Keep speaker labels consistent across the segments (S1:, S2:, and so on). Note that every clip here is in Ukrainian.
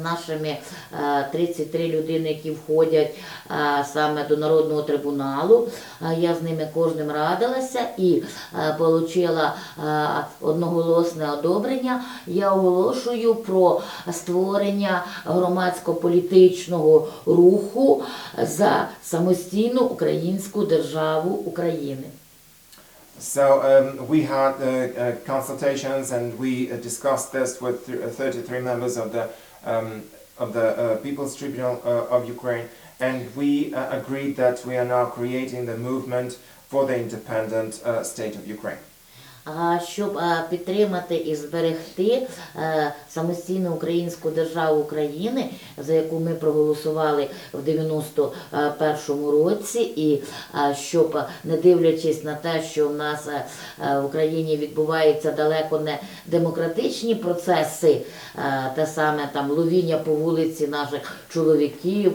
S1: з нашими е, 33 людини, які входять е, саме до народного трибуналу. Е, Я з ними кожним радилася і е, отримала одноголосне одобрення. Я оголошую про створення громадсько-політичного руху за самостійну українську державу України.
S2: So um, we had uh, uh, consultations and we uh, discussed this with th- uh, 33 members of the um, of the uh, People's Tribunal uh, of Ukraine, and we uh, agreed that we are now creating the movement for the independent state of Ukraine.
S1: Щоб підтримати і зберегти е, самостійну українську державу України, за яку ми проголосували в 91-му році, і щоб, не дивлячись на те, що в нас е, е, в Україні відбуваються далеко не демократичні процеси, те саме там ловіння по вулиці наших чоловіків,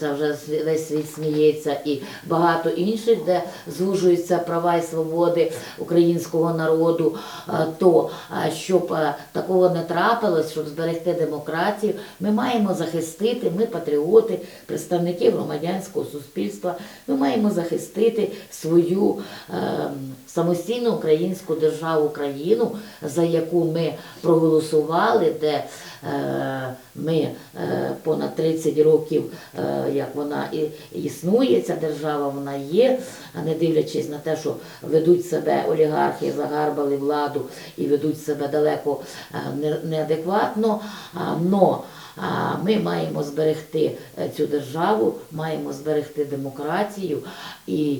S1: це вже весь світ сміється, і багато інших, де звужуються права і свободи українського народу, е, то е, щоб е, такого не трапилось, щоб зберегти демократію, ми маємо захистити, ми патріоти, представники громадянського суспільства, ми маємо захистити свою самостійну українську державу Україну, за яку ми проголосували, де ми понад 30 років, як вона і існує, ця держава вона є, не дивлячись на те, що ведуть себе олігархи, загарбали владу і ведуть себе далеко е, неадекватно. Но ми маємо зберегти е, цю державу, маємо зберегти демократію і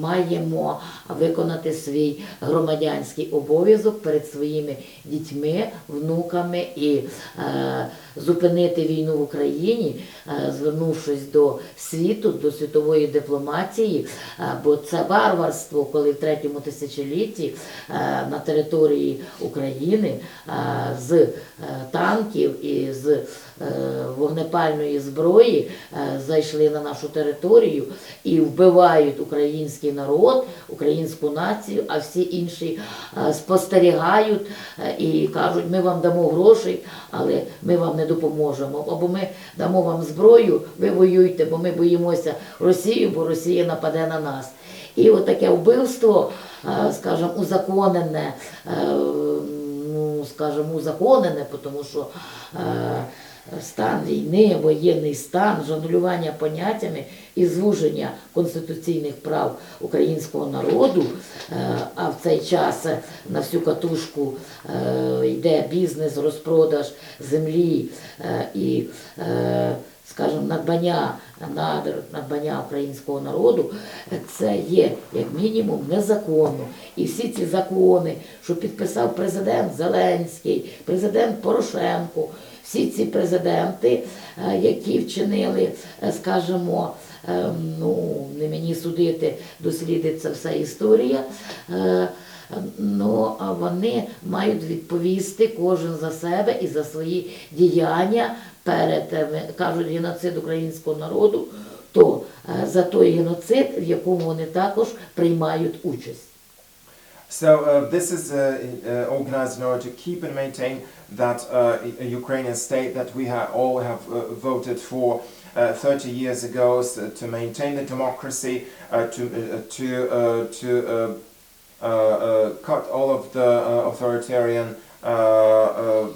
S1: маємо виконати свій громадянський обов'язок перед своїми дітьми, внуками і е, зупинити війну в Україні, е, звернувшись до світу, до світової дипломатії, е, бо це варварство, коли в третьому тисячолітті е, на території України е, з е, танків і з вогнепальної зброї зайшли на нашу територію і вбивають український народ, українську націю, а всі інші спостерігають і кажуть, ми вам дамо грошей, але ми вам не допоможемо. Або ми дамо вам зброю, ви воюйте, бо ми боїмося Росію, бо Росія нападе на нас. І от таке вбивство, е, скажімо, узаконене, е, ну, скажімо, узаконене, тому що е, стан війни, воєнний стан, жонглювання поняттями і звуження конституційних прав українського народу, а в цей час на всю катушку йде бізнес, розпродаж землі і скажімо, надбання надр, надбання українського народу, це є як мінімум незаконно. І всі ці закони, що підписав президент Зеленський, президент Порошенко, всі ці президенти, е, які вчинили, е, скажімо, е, ну не мені судити, дослідить це вся історія. Ну, а вони мають відповісти кожен за себе і за свої діяння перед е, кажуть геноцид українського народу, то е, за той геноцид, в якому вони також приймають участь.
S2: So uh, this is uh, uh, organized in order to keep and maintain that uh, Ukrainian state that we ha- all have uh, voted for uh, 30 years ago so to maintain the democracy, uh, to uh, to uh, to uh, uh, uh, cut all of the uh, authoritarian uh, uh,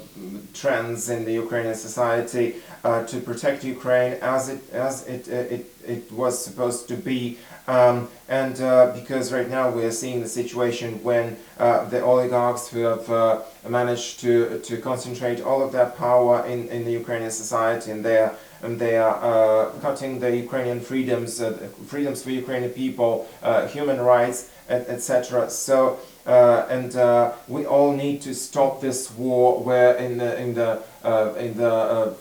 S2: trends in the Ukrainian society, uh, to protect Ukraine as it as it uh, it, it was supposed to be. Um, and uh, because right now we are seeing the situation when uh, the oligarchs who have uh, managed to to concentrate all of their power in, in the Ukrainian society and they are and they are uh, cutting the Ukrainian freedoms, uh, freedoms for Ukrainian people, uh, human rights, etc. So uh, and uh, we all need to stop this war where in the in the uh, in the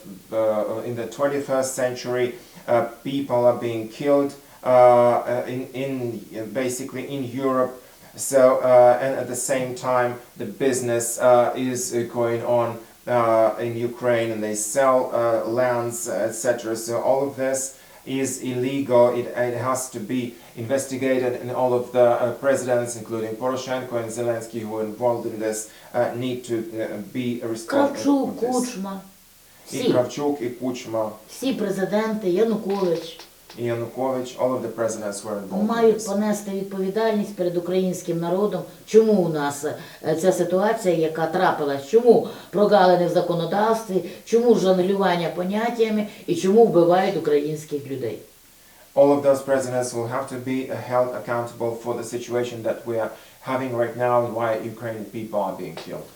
S2: in the 21st century people are being killed in in basically in Europe. So and at the same time the business is going on uh, in Ukraine and they sell uh, lands etc. So all of this is illegal. It, it has to be investigated, and all of the uh, presidents, including Poroshenko and Zelensky, who were involved in this, uh, need to uh, be responsible.
S1: Кравчук, Кучма.
S2: і
S1: Всі.
S2: Кравчук, і Кучма,
S1: Всі президенти, Янукович,
S2: і Янукович, all of the presidents were involved
S1: мають понести відповідальність перед українським народом. Чому у нас е, ця ситуація, яка трапилась? Чому прогалини в законодавстві, чому жонглювання поняттями і чому вбивають українських людей?
S2: All of those presidents will have to be uh, held accountable for the situation that we are having right now and why Ukrainian people are being killed.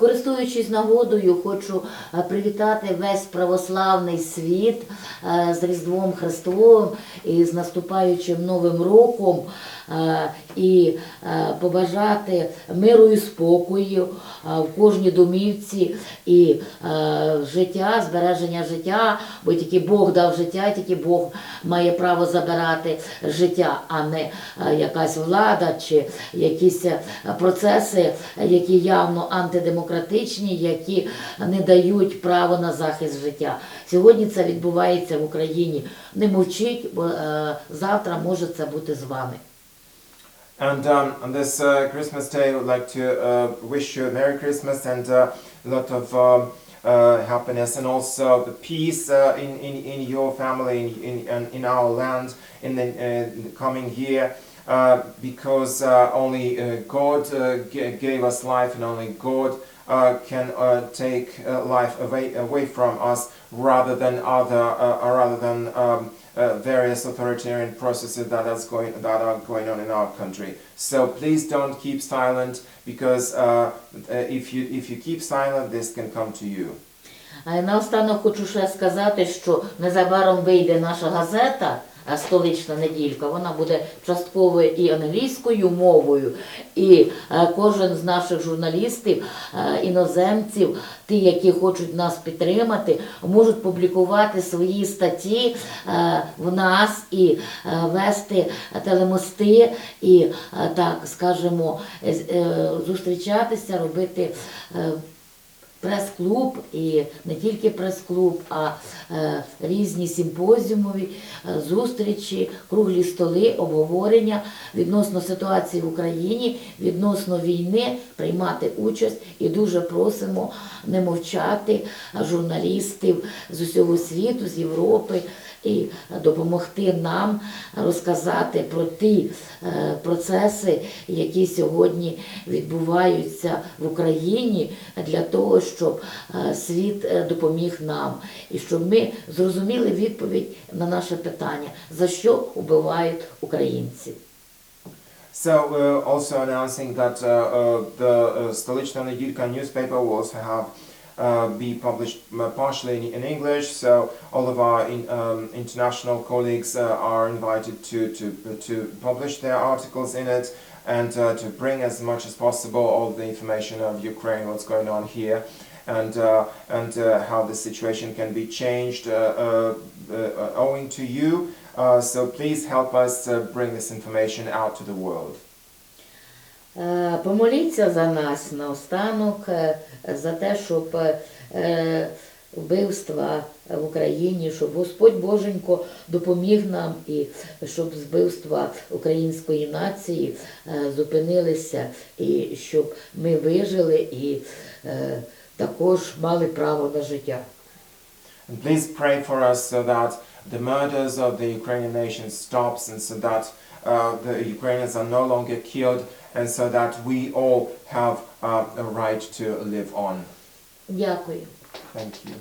S1: Користуючись нагодою, хочу е, привітати весь православний світ е, з Різдвом Христовим і з наступаючим Новим роком і е, побажати миру і спокою е, в кожній домівці і е, життя, збереження життя, бо тільки Бог дав життя, тільки Бог має право забирати життя, а не е, якась влада чи якісь е, процеси, які явно антидемократичні, які не дають право на захист життя. Сьогодні це відбувається в Україні. Не мовчіть, бо е, завтра може це бути з вами.
S2: And um, on this uh, Christmas day, I would like to uh, wish you a Merry Christmas and uh, a lot of um, uh, happiness and also the peace uh, in, in, in your family, in, in, in- in our land in the, uh, the coming year. Because only God gave us life and only God can uh, take uh, life away, away from us rather than other uh, or rather than um, uh, various authoritarian processes that, is going, that are going on in our country. So please don't keep silent because uh, uh, if, you, if you keep silent, this can come to you.
S1: А наостанок хочу ще сказати, що незабаром вийде наша газета. А, Столична неділька, вона буде частково і англійською мовою, і е, кожен з наших журналістів, е, іноземців, ті, які хочуть нас підтримати, можуть публікувати свої статті е, в нас і е, вести телемости, і е, так скажемо, е, е, зустрічатися, робити. Прес-клуб і не тільки прес-клуб, а е, різні симпозіумові е, зустрічі, круглі столи, обговорення відносно ситуації в Україні, відносно війни, приймати участь. І дуже просимо не мовчати журналістів з усього світу, з Європи і допомогти нам розказати про ті е, процеси, які сьогодні відбуваються в Україні для того, щоб е, світ е, допоміг нам і щоб ми зрозуміли відповідь на наше питання, за що вбивають українців.
S2: So uh, also announcing that uh, uh, the uh, Stolichna Nedilka newspaper will also have uh, be published uh, partially in, English. So all of our in, um, international colleagues uh, are invited to, to to publish their articles in it and uh, to bring as much as possible all the information of Ukraine, what's going on here, and uh, and how the situation can be changed owing to you. So please help us bring this information out to the world.
S1: Е, Помоліться за нас наостанок, е, за те, щоб е, вбивства в Україні, щоб Господь Боженько допоміг нам і щоб збивства української нації зупинилися, і щоб ми вижили і також мали право на життя.
S2: Please pray for us so that the murders of the Ukrainian nation stops and so that uh, the Ukrainians are no longer killed and so that we all have uh, a right to live on.
S1: Дякую.
S2: Thank you.